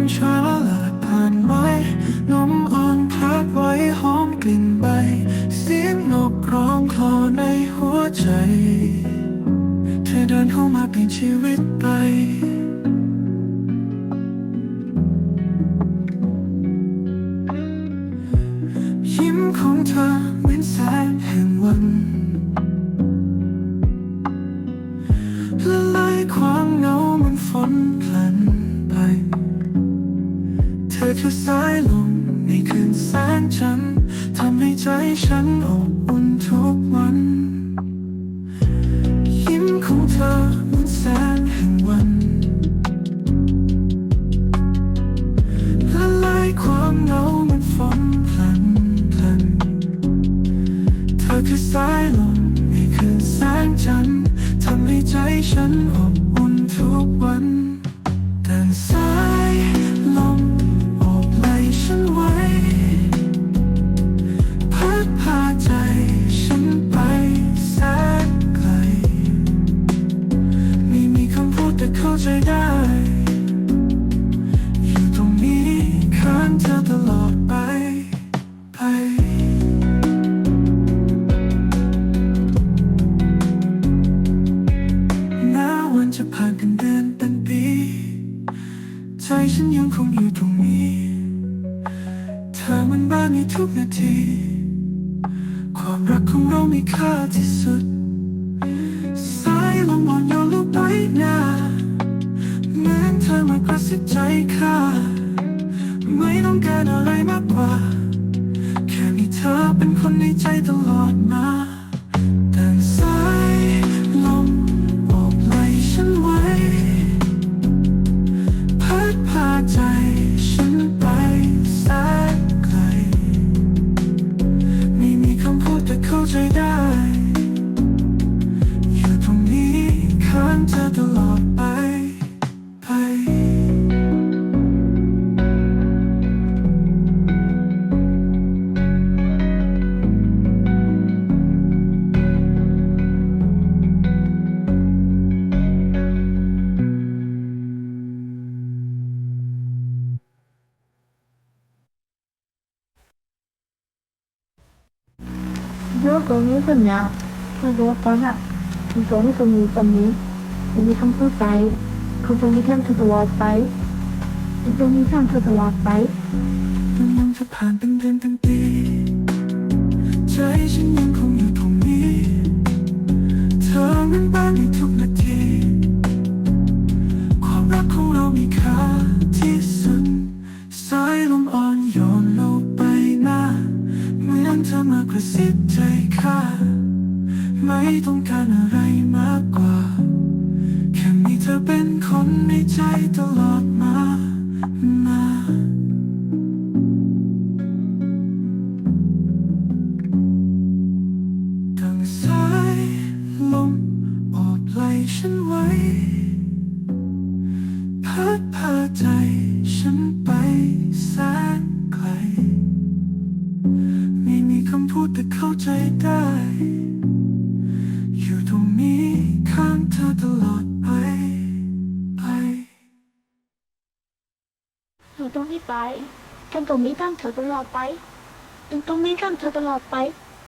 ามช้าละผ่านไม้นมอ่อนพักไว้หอมกลิ่นใบ เสียงนกร้องคลอในหัวใจ เธอเดินเข้ามาเปลี่ยนชีวิตไปยิ้มของเธอเหมือนแสงแห่งวัน คือสายลมในคืนแสงจันทร์ทำให้ใจฉันอบอุ่นทุกวัน เข้าใจได้อยู่ตรงนี้ข้างเธอตลอดไปไปแม้าวันจะผ่านเป็นเดือนเป็นปี ใจฉันยังคงอยู่ตรงนี้ เธอมันบ้านในทุกนาที ความรักของเรามีค่าที่สุด จะใจข้าไม่ต้องการอะไรมากกว่า แค่มีเธอเป็นคนในใจตลอดมา เยอะตรงนี้คนเนี้ยไม่รู้ว่ตอนนี้มันตรงนี้ตรงนี้ตรงนี้ตรงนี้ทั้งผู้ไปคือตรงนี้ทั้งอะดวไปตรงนี้ทั้งสะดวกไปมันงจะผ่านตึ้งเดือนเป็นปีใจฉันยังคงอยู่ตรงนี้เธอนั้นบ้านอยู่ ไม่ต้องการอะไรมากกว่า แค่มีเธอเป็นคนในใจตลอดมา มาดังสายลมโอบไหลฉันไว้ พัดพาใจฉันไปสนไอยู่ตรงนี้ไปฉันต้องนี้ข้างเธอตลอดไปอยู่ตรงนี้ข้างเธอตลอดไป